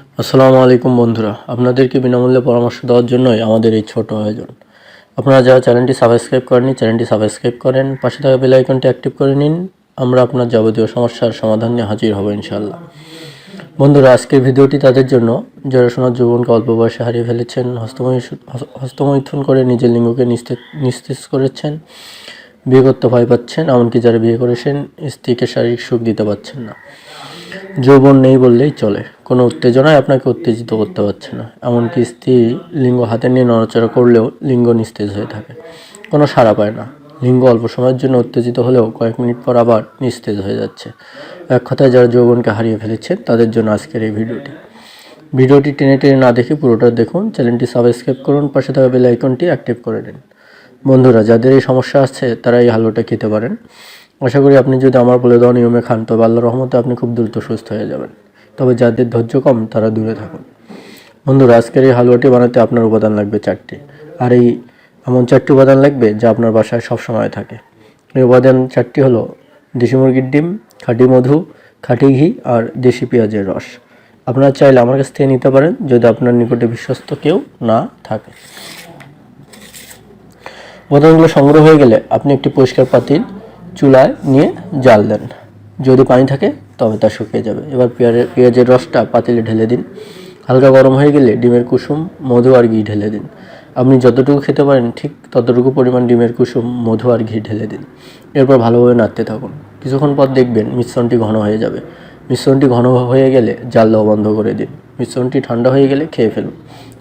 আসসালামু আলাইকুম বন্ধুরা। আপনাদেরকে বিনামূল্যে পরামর্শ দেওয়ার জন্যই আমাদের এই ছোট আয়োজন। আপনারা যারা চ্যানেলটি সাবস্ক্রাইব করেননি, চ্যানেলটি সাবস্ক্রাইব করেন। পাশে থাকা বেল আইকনটি অ্যাক্টিভ করে নিন। আমরা আপনার যাবতীয় সমস্যার সমাধান নিয়ে হাজির হব ইনশাল্লাহ বন্ধুরা, আজকের ভিডিওটি তাদের জন্য। যারা সোনার যৌবনকে অল্প বয়সে হারিয়ে ফেলেছেন হস্তমৈ হস্তমৈথুন করে নিজের লিঙ্গকে নিস্তে- নিস্তেজ করেছেন, বিয়ে করতে ভয় পাচ্ছেন, এমনকি যারা বিয়ে করেছেন, স্ত্রীকে শারীরিক সুখ দিতে পারছেন না। যৌবন নেই বললেই চলে। কোনো উত্তেজনায় আপনাকে উত্তেজিত করতে পারছে না। এমনকি স্ত্রী লিঙ্গ হাতে নিয়ে নড়াচড়া করলেও লিঙ্গ নিস্তেজ হয়ে থাকে। কোনো সাড়া পায় না। লিঙ্গ অল্প সময়ের জন্য উত্তেজিত হলেও কয়েক মিনিট পর আবার নিস্তেজ হয়ে যাচ্ছে। এক কথায় যারা যৌবনকে হারিয়ে ফেলেছেন তাদের জন্য আজকের এই ভিডিওটি। ভিডিওটি টেনে টেনে না দেখে পুরোটা দেখুন। চ্যানেলটি সাবস্ক্রাইব করুন। পাশে থাকা বেল আইকনটি অ্যাক্টিভ করে নিন বন্ধুরা, যাদের এই সমস্যা আছে তারা এই হালুয়াটা খেতে পারেন। আশা করি আপনি যদি আমার বলে দেওয়া নিয়মে খান, তবে আল্লাহ রহমতে আপনি খুব দ্রুত সুস্থ হয়ে যাবেন। তবে যাদের ধৈর্য কম, তারা দূরে থাকুন। বন্ধুরা, আজকের এই হালুয়াটি বানাতে আপনার উপাদান লাগবে চারটি। আর এই এমন চারটি উপাদান লাগবে যা আপনার বাসায় সব সময় থাকে। এই উপাদান চারটি হলো দেশি মুরগির ডিম, খাঁটি মধু, খাঁটি ঘি আর দেশি পেঁয়াজের রস। আপনারা চাইলে আমার কাছ থেকে নিতে পারেন যদি আপনার নিকটে বিশ্বস্ত কেউ না থাকে। উপাদানগুলো সংগ্রহ হয়ে গেলে আপনি একটি পরিষ্কার পাতিল চুলায় নিয়ে জাল দেন। যদি পানি থাকে তবে তা শুকিয়ে যাবে। এবার পেঁয়াজের পেঁয়াজের রসটা পাতিলে ঢেলে দিন। হালকা গরম হয়ে গেলে ডিমের কুসুম, মধু আর ঘি ঢেলে দিন। আপনি যতটুকু খেতে পারেন, ঠিক ততটুকু পরিমাণ ডিমের কুসুম, মধু আর ঘি ঢেলে দিন। এরপর ভালোভাবে নাড়তে থাকুন। কিছুক্ষণ পর দেখবেন মিশ্রণটি ঘন হয়ে যাবে। মিশ্রণটি ঘন হয়ে গেলে জাল দেওয়া বন্ধ করে দিন। মিশ্রণটি ঠান্ডা হয়ে গেলে খেয়ে ফেলুন।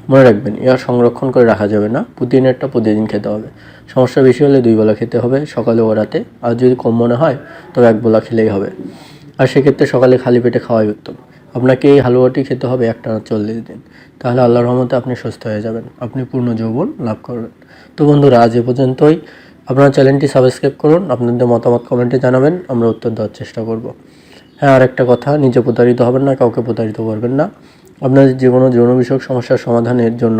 মনে রাখবেন ইহা সংরক্ষণ করে রাখা যাবে না। প্রতিদিনেরটা প্রতিদিন খেতে হবে। সমস্যা বেশি হলে দুই বেলা খেতে হবে। সকালে ও রাতে। আর যদি কম মনে হয়, তবে এক বেলা খেলেই হবে। আর সেক্ষেত্রে সকালে খালি পেটে খাওয়াই উত্তম। আপনাকে এই হালুয়াটি খেতে হবে একটানা চল্লিশ দিন। তাহলে আল্লাহর রহমতে আপনি সুস্থ হয়ে যাবেন। আপনি পূর্ণ যৌবন লাভ করবেন। তো বন্ধুরা, আজ এ পর্যন্তই। আপনার চ্যানেলটি সাবস্ক্রাইব করুন, আপনাদের মতামত কমেন্টে জানাবেন, আমরা উত্তর দেওয়ার চেষ্টা করব। হ্যাঁ আর একটা কথা, নিজে প্রতারিত হবেন না, কাউকে প্রতারিত করবেন না। আপনাদের যে কোনো যৌন বিষয়ক সমস্যার সমাধানের জন্য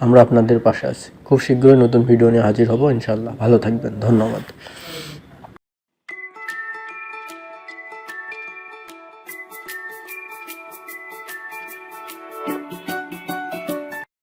আমরা আপনাদের পাশে আছি। খুব শীঘ্রই নতুন ভিডিও নিয়ে হাজির হব ইনশাল্লাহ ভালো থাকবেন, ধন্যবাদ। Bye.